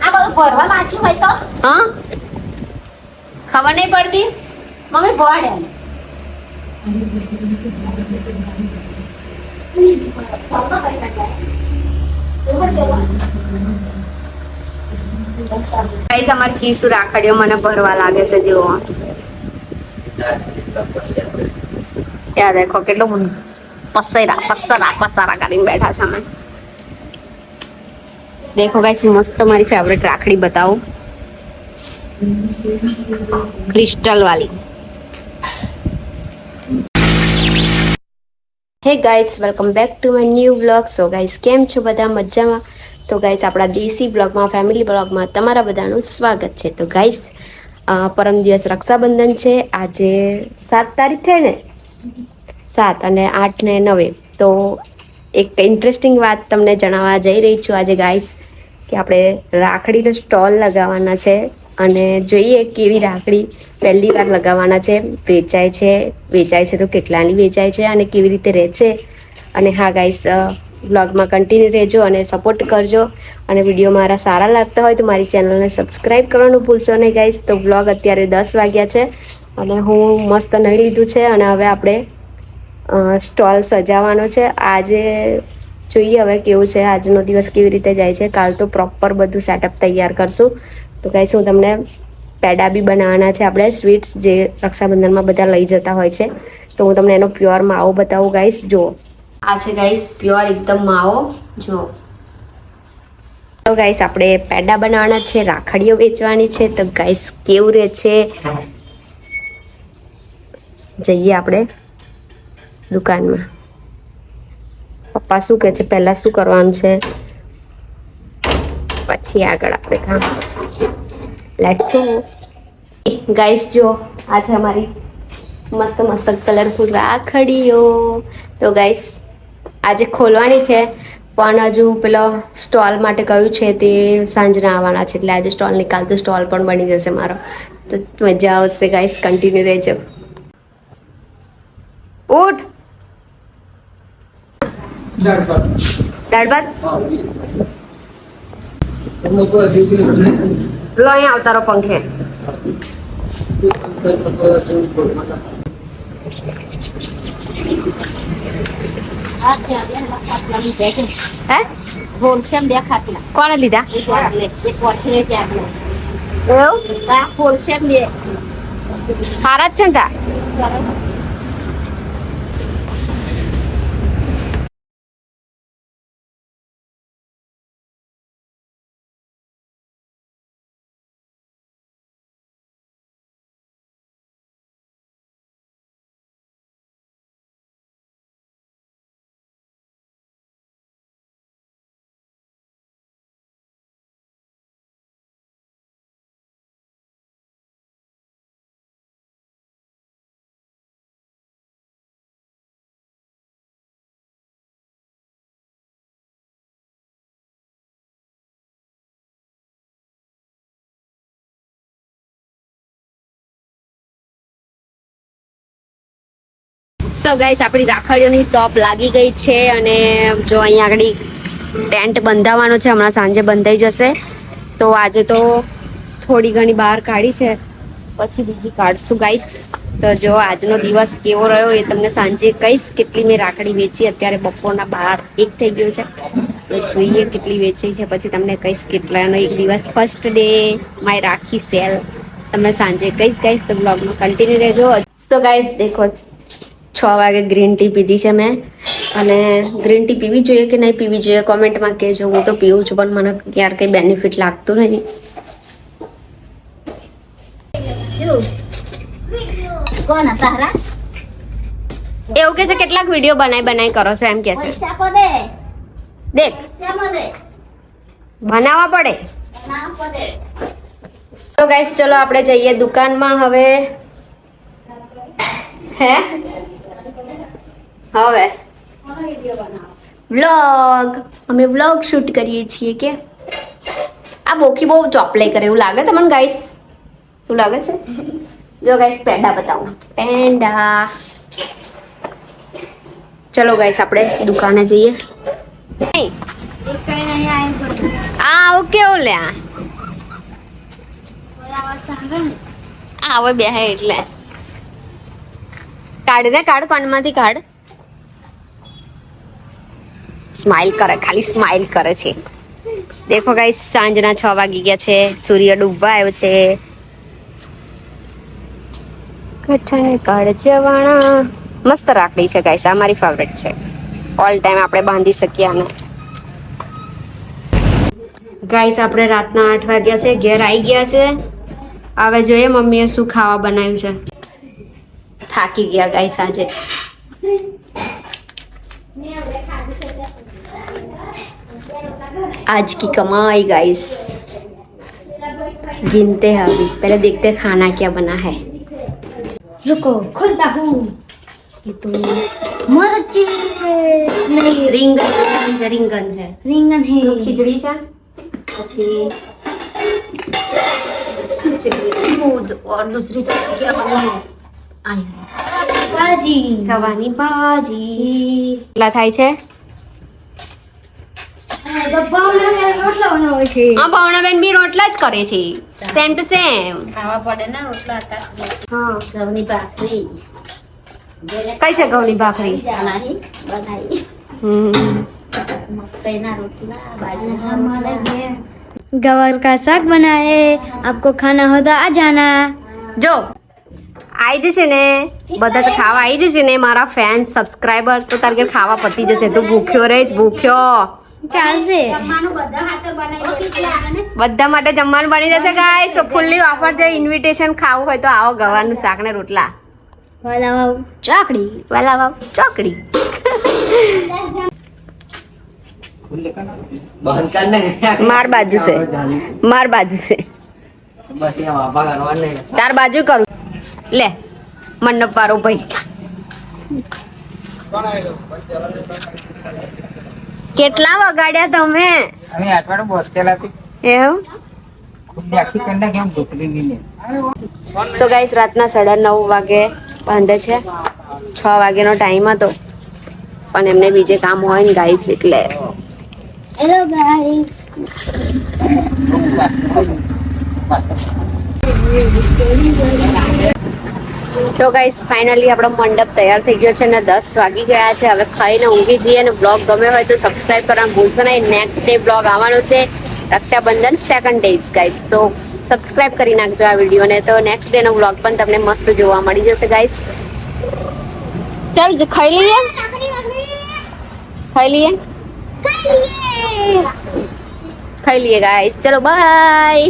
આ બધું ભરવા વાંચ્યું હોય તો હા? ખબર નહીં પડતી? મમ્મી ભણે ગાઈસ, અમાર કીસુ રાખડીઓ મને ભરવા લાગે છે, જુઓ. યાર દેખો કેટલું પસેરા, પસરા, પસારા કરીને બેઠા છે અમે. દેખો ગાઈસ મસ્ત મારી ફેવરેટ રાખડી બતાવું. ક્રિસ્ટલ વાલી hey guys welcome back to my new blog so guys કેમ છો બધા? મજામાં? તો ગાઈસ આપણા દેશી બ્લોગમાં ફેમિલી બ્લોગમાં તમારા બધાનું સ્વાગત છે. તો ગાઈસ પરમ દિવસ રક્ષાબંધન છે. આજે સાત તારીખ થઈ ને? સાત અને આઠ ને નવે. તો એક ઇન્ટરેસ્ટિંગ વાત તમને જણાવવા જઈ રહી છું આજે ગાઈસ કે આપણે રાખડીનો સ્ટોલ લગાવવાના છે અને જોઈએ કેવી રાખડી પહેલી વાર લગાવવાના છે. વેચાય છે વેચાય છે તો કેટલાની વેચાય છે અને કેવી રીતે રહે છે અને હા ગાઈસ બ્લોગમાં કન્ટિન્યુ રહેજો અને સપોર્ટ કરજો. અને વીડિયો મારા સારા લાગતા હોય તો મારી ચેનલને સબસ્ક્રાઈબ કરવાનું ભૂલશો નહીં ગાઈસ તો બ્લોગ અત્યારે દસ વાગ્યા છે. અને હું મસ્ત નહીં લીધું છે અને હવે આપણે સ્ટોલ સજાવવાનો છે. આજે જોઈએ હવે કેવું છે, આજનો દિવસ કેવી રીતે જાય છે. કાલ તો પ્રોપર બધું સેટઅપ તૈયાર કરશું. તો ગાઈસ હું તમને પેડા બી બનાવવાના છે આપણે સ્વીટ્સ જે રક્ષાબંધનમાં બધા લઈ જતા હોય છે. તો હું તમને એનો પ્યોર માવો બતાવું ગાઈસ જો આ છે ગાઈસ પ્યોર એકદમ માવો જો તો ગાઈસ આપણે પેડા બનાવવાના છે, રાખડીઓ વેચવાની છે. તો ગાઈસ કેવું રહે છે? જઈએ આપણે દુકાનમાં. પપ્પા શું કહે છે? પહેલાં શું કરવાનું છે? પછી આગળ આપણે કામ કરશું. લેટ્સ ગો ગાઈસ જો, આજે અમારી મસ્ત મસ્ત કલરફુલ રાખડીઓ. તો ગાઈસ આજે ખોલવાની છે, પણ હજુ પેલો સ્ટોલ માટે કયું છે તે સાંજના આવવાના છે. એટલે આજે સ્ટોલ નીકાળતો સ્ટોલ પણ બની જશે મારો. તો મજા આવશે ગાઈસ કન્ટિન્યુ રહેજો. ઉઠ. દાળ ભાત. લો અહીંયા આવતા રહો પંખે. કોને લીધા? સારા જ છે ને તા? તો ગાઈસ આપણી રાખડીઓની શોપ લાગી ગઈ છે અને જો અહીંયા આગળ ટેન્ટ બંધાવવાનો છે, હમણાં સાંજે બંધાઈ જશે. તો આજે તો થોડી ઘણી બહાર કાઢી છે. પછી બીજી કાઢશું ગાઈસ તો જો આજનો દિવસ કેવો રહ્યો એ તમને સાંજે કહીશ. કેટલી મેં રાખડી વેચી, અત્યારે બપોરના બહાર એક થઈ ગયો છે. તો જોઈએ કેટલી વેચી છે. પછી તમને કહીશ કેટલાનો એક દિવસ first day my Rakhi sale invitation સાંજે કહીશ ગાઈશ તો બ્લોગમાં કન્ટિન્યુ રહેજો. સો ગાઈસ દેખો છ વાગે ગ્રીન ટી પીધી છે મેં. અને ગ્રીન ટી પીવી જોઈએ કે નહીં પીવી જોઈએ કોમેન્ટમાં કહેજો. હું તો પીવું છું પણ મને ક્યારે કંઈ બેનિફિટ લાગતું કોણ એવું કે છે કેટલાક વીડિયો બનાવી બનાવી કરો છો એમ કે છે. દેખ. બનાવવા પડે. તો ગાઈસ ચલો આપણે જઈએ દુકાનમાં હવે. હે? હવે વ્લોગ અમે વ્લોગ શૂટ કરીએ છીએ કે? આ બોકી બહુ ચોપલે કરે એવું લાગે તમને ગાઈસ એવું લાગે છે? જો ગાઈસ પેંડા બતાવું. પેંડા. ચલો ગાઈસ આપણે દુકાને જઈએ. આ ઓકે ઓલે આ. આ હવે બે એટલે. કાઢ ને કાઢ કોનમાંથી કાઢ? સ્માઈલ કરે, ખાલી સ્માઇલ કરે છે. દેખો ગાઈ સાંજના છ વાગી ગયા છે, સૂર્ય ડૂબવા આવ્યો છે. કઠણ કાળજવાણા મસ્ત રાખડી છે ગાઈસ આ મારી ફેવરેટ છે. ઓલ ટાઈમ આપણે બાંધી શકીએ આને. ગાઈસ આપણે રાતના આઠ વાગ્યા છે, ઘેર આવી ગયા છે. હવે જોઈએ મમ્મીએ શું ખાવા બનાવ્યું છે. થાકી ગયા ગાઈસ આજે. आज की कमाई गाइस गिनते हैं अभी पहले देखते हैं खाना क्या बना है रुको खोलता हूँ ये तो मरची नहीं રીંગણ છે રીંગણ છે રીંગણ है ખીચડી છે પછી खिचड़ी दूध और दूसरी सब्जी क्या बनी है आया भाजी સવાની ભાજી કેટલા થાય છે ભાવનાબેન બી રોટલા જ કરે છે સેમ ટુ સેમ ખાવા પડે ને રોટલા હતા હા ઘઉંની ભાખરી કઈ છે ઘઉંની ભાખરી બનાવી બનાવી હમ मकईना रोटला बाजरा हमारे गवार का साग बनाए आपको खाना हो तो आ जाना જો આવી જશે ને બધા તો ખાવા આવી જશે ને મારા ફેન સબસ્ક્રાઈબર તો તારે ઘેર ખાવા પતી જશે તું ભૂખ્યો રહીશ ભૂખ્યો ચાલશે. બધા માટે જમવાનું બની જશે ગાય સો ફૂલ્લી ઓફર છે ઇન્વિટેશન ખાવું હોય તો આવો ગવાનું શાક ને રોટલા. વલાવાવ વાવ વલાવાવ ચોકડી. માર બાજુ છે. માર બાજુ છે. તાર બાજુ કરું. લે મંડપ વાળો ભાઈ. કેટલા વગાડ્યા તમે? અમે અઠવાડિયું બોસકેલા હતી એવું? સો ગાઈસ રાતના સાડા નવ વાગે બાંધે છે. છ વાગ્યાનો ટાઈમ હતો. પણ એમને બીજે કામ હોય ને ગાઈસ એટલે. હેલો ગાઈસ તો ગાઈસ ફાઇનલી આપણો મંડપ તૈયાર થઈ ગયો છે ને દસ વાગી ગયા છે. હવે ખાઈને ઊંઘી જઈએ અને બ્લોગ ગમે હોય તો સબસ્ક્રાઇબ કરવાનું ભૂલશો નહીં. નેક્સ્ટ ડે બ્લોગ આવવાનો છે રક્ષાબંધન સેકન્ડ ડેઝ ગાઈસ તો સબસ્ક્રાઈબ કરી નાખજો આ વિડીયોને. તો નેક્સ્ટ ડેનો બ્લોગ પણ તમને મસ્ત જોવા મળી જશે ગાઈસ ચાલ ખાઈ લઈએ. ખાઈ લઈએ. ખાઈ લઈએ. ગાઈસ ચલો બાય